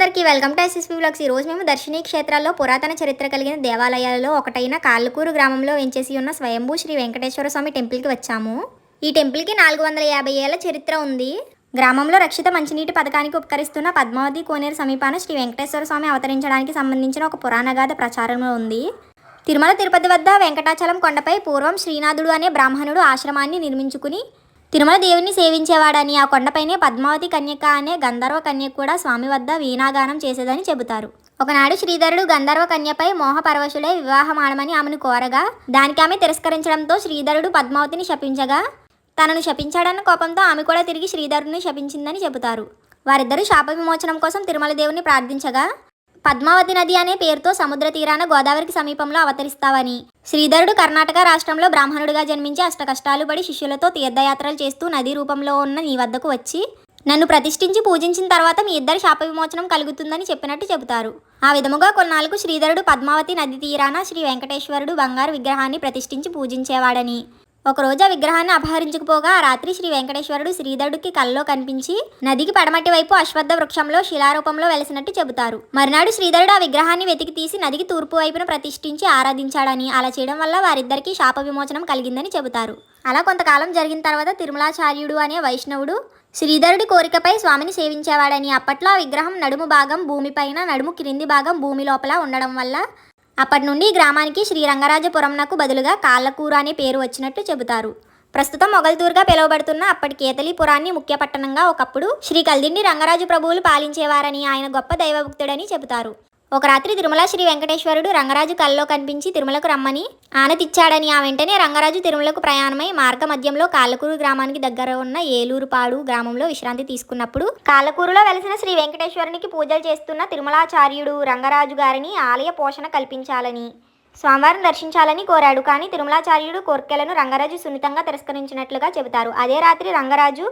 అందరికీ welcome to SSP blogs రోజు మేము దర్శిని క్షేత్రాల్లో పురాతన చరిత్ర కలిగిన దేవాలయాలలో ఒకటైన కాళ్ళకూరు గ్రామంలో వెంచేసి ఉన్న స్వయంభూ శ్రీ వెంకటేశ్వర స్వామి టెంపుల్కి వచ్చాము. ఈ టెంపుల్కి నాలుగు వందల యాభై ఏళ్ళ చరిత్ర ఉంది. గ్రామంలో రక్షిత మంచినీటి పథకానికి ఉపకరిస్తున్న పద్మావతి కోనేరు సమీపాన శ్రీ వెంకటేశ్వర స్వామి అవతరించడానికి సంబంధించిన ఒక పురాణగాథ ప్రచారంలో ఉంది. తిరుమల తిరుపతి వద్ద వెంకటాచలం కొండపై పూర్వం శ్రీనాథుడు అనే బ్రాహ్మణుడు ఆశ్రమాన్ని నిర్మించుకుని తిరుమల దేవుని సేవించేవాడని ఆ కొండపైనే పద్మావతి కన్యక అనే గంధర్వ కన్య కూడా స్వామి వద్ద వీణాగానం చేసేదని చెబుతారు. ఒకనాడు శ్రీధరుడు గంధర్వ కన్యపై మోహపరవశులై వివాహమాడమని ఆమెను కోరగా దానికి ఆమె తిరస్కరించడంతో శ్రీధరుడు పద్మావతిని శపించగా తనను శపించాడన్న కోపంతో ఆమె కూడా తిరిగి శ్రీధరుడిని శపించిందని చెబుతారు. వారిద్దరూ శాప విమోచనం కోసం తిరుమల దేవుని ప్రార్థించగా పద్మావతి నది అనే పేరుతో సముద్ర తీరాన గోదావరికి సమీపంలో అవతరిస్తావని. శ్రీధరుడు కర్ణాటక రాష్ట్రంలో బ్రాహ్మణుడిగా జన్మించి అష్టకష్టాలు పడి శిష్యులతో తీర్థయాత్రలు చేస్తూ నదీ రూపంలో ఉన్న నీ వద్దకు వచ్చి నన్ను ప్రతిష్ఠించి పూజించిన తర్వాత మీ ఇద్దరి శాప విమోచనం కలుగుతుందని చెప్పినట్టు చెబుతారు. ఆ విధముగా కొన్నాళ్ళకు శ్రీధరుడు పద్మావతి నది తీరాన శ్రీ వెంకటేశ్వరుడు బంగారు విగ్రహాన్ని ప్రతిష్ఠించి పూజించేవాడని. ఒకరోజు ఆ విగ్రహాన్ని అపహరించుకుపోగా ఆ రాత్రి శ్రీ వెంకటేశ్వరుడు శ్రీధరుడికి కల్లో కనిపించి నదికి పడమటి వైపు అశ్వత్థ వృక్షంలో శిలారూపంలో వెలిసినట్టు చెబుతారు. మరునాడు శ్రీధరుడు ఆ విగ్రహాన్ని వెతికి తీసి నదికి తూర్పు వైపున ప్రతిష్ఠించి ఆరాధించాడని అలా చేయడం వల్ల వారిద్దరికీ శాప విమోచనం కలిగిందని చెబుతారు. అలా కొంతకాలం జరిగిన తర్వాత తిరుమలాచార్యుడు అనే వైష్ణవుడు శ్రీధరుడి కోరికపై స్వామిని సేవించేవాడని అప్పట్లో ఆ విగ్రహం నడుము భాగం భూమిపైన నడుము క్రింది భాగం భూమి లోపల ఉండడం వల్ల అప్పటి నుండి ఈ గ్రామానికి శ్రీ రంగరాజపురంనకు బదులుగా కాళ్ళకూర అనే పేరు వచ్చినట్టు చెబుతారు. ప్రస్తుతం మొగల్తూరుగా పిలువబడుతున్న అప్పటి కేతలీపురాన్ని ముఖ్య పట్టణంగా ఒకప్పుడు శ్రీ కల్దిండి రంగరాజు ప్రభువులు పాలించేవారని ఆయన గొప్ప దైవభక్తుడని చెబుతారు. ఒక రాత్రి తిరుమల శ్రీ వెంకటేశ్వరుడు రంగరాజు కల్లో కనిపించి తిరుమలకు రమ్మని ఆనతిచ్చాడని ఆ వెంటనే రంగరాజు తిరుమలకు ప్రయాణమై మార్గ మధ్యంలో కాళ్ళకూరు గ్రామానికి దగ్గర ఉన్న ఏలూరుపాడు గ్రామంలో విశ్రాంతి తీసుకున్నప్పుడు కాళ్ళకూరులో వెలిసిన శ్రీ వెంకటేశ్వరునికి పూజలు చేస్తున్న తిరుమలాచార్యుడు రంగరాజు గారిని ఆలయ పోషణ కల్పించాలని స్వామివారిని దర్శించాలని కోరాడు. కానీ తిరుమలాచార్యుడు కోర్కెలను రంగరాజు సున్నితంగా తిరస్కరించినట్లుగా చెబుతారు. అదే రాత్రి రంగరాజు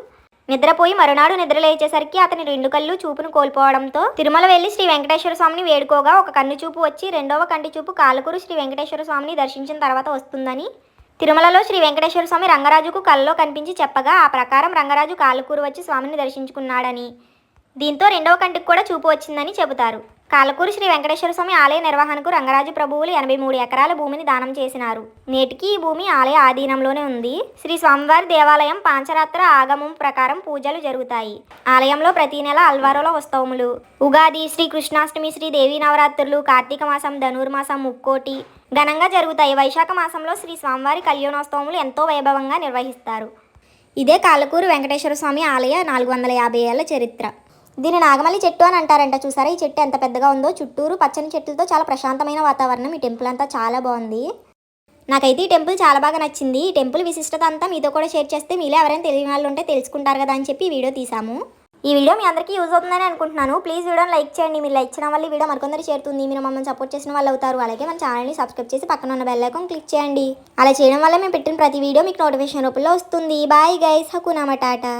నిద్రపోయి మరునాడు నిద్రలేచేసరికి అతని రెండు కళ్ళు చూపును కోల్పోవడంతో తిరుమల వెళ్ళి శ్రీ వెంకటేశ్వర స్వామిని వేడుకోగా ఒక కన్ను చూపు వచ్చి రెండవ కంటి చూపు కాలకూరు శ్రీ వెంకటేశ్వర స్వామిని దర్శించిన తర్వాత వస్తుందని తిరుమలలో శ్రీ వెంకటేశ్వర స్వామి రంగరాజుకు కల్లో కనిపించి చెప్పగా ఆ ప్రకారం రంగరాజు కాలకూరు వచ్చి స్వామిని దర్శించుకున్నాడని. దీంతో రెండవ కంటికి కూడా చూపు వచ్చిందని చెబుతారు. కాలకూరు శ్రీ వెంకటేశ్వర స్వామి ఆలయ నిర్వహణకు రంగరాజు ప్రభువులు ఎనభై మూడు ఎకరాల భూమిని దానం చేసినారు. నేటికి ఈ భూమి ఆలయ ఆధీనంలోనే ఉంది. శ్రీ స్వామివారి దేవాలయం పాంచరాత్ర ఆగమం ప్రకారం పూజలు జరుగుతాయి. ఆలయంలో ప్రతి నెల అల్వారోల ఉత్సవములు. ఉగాది శ్రీ కృష్ణాష్టమి శ్రీ దేవీ నవరాత్రులు కార్తీక మాసం ధనుర్మాసం ముక్కోటి ఘనంగా జరుగుతాయి. వైశాఖ మాసంలో శ్రీ స్వామివారి కళ్యాణోత్సవములు ఎంతో వైభవంగా నిర్వహిస్తారు. ఇదే కాలకూరు వెంకటేశ్వర స్వామి ఆలయ నాలుగు వందల యాభై ఏళ్ళ చరిత్ర. దీని నాగమల్లి చెట్టు అని అంటారంట. చూసారా? ఈ చెట్టు ఎంత పెద్దగా ఉందో. చుట్టూరు పచ్చని చెట్లతో చాలా ప్రశాంతమైన వాతావరణం. ఈ టెంపుల్ అంతా చాలా బాగుంది. నాకైతే ఈ టెంపుల్ చాలా బాగా నచ్చింది. ఈ టెంపుల్ విశిష్టత అంతా మీతో కూడా షేర్ చేస్తే మీలో ఎవరైనా తెలియని వాళ్ళు ఉంటే తెలుసుకుంటారు కదా అని చెప్పి ఈ వీడియో తీసాము. ఈ వీడియో మీ అందరికీ యూజ్ అవుతుందని అనుకుంటున్నాను. ప్లీజ్ వీడియోని లైక్ చేయండి. మీరు లైక్ చేయడం వల్ల వీడియో మరికొందరు చేరుతుంది మీరు మమ్మల్ని సపోర్ట్ చేసిన వాళ్ళు అవుతారు. అలాగే మన ఛానల్ని సబ్స్క్రైబ్ చేసి పక్కన ఉన్న బెల్ ఐకాన్ క్లిక్ చేయండి. అలా చేయడం వల్ల మేము పెట్టిన ప్రతి వీడియో మీకు నోటిఫికేషన్ రూపంలో వస్తుంది. Bye guys. హకునా టాటా.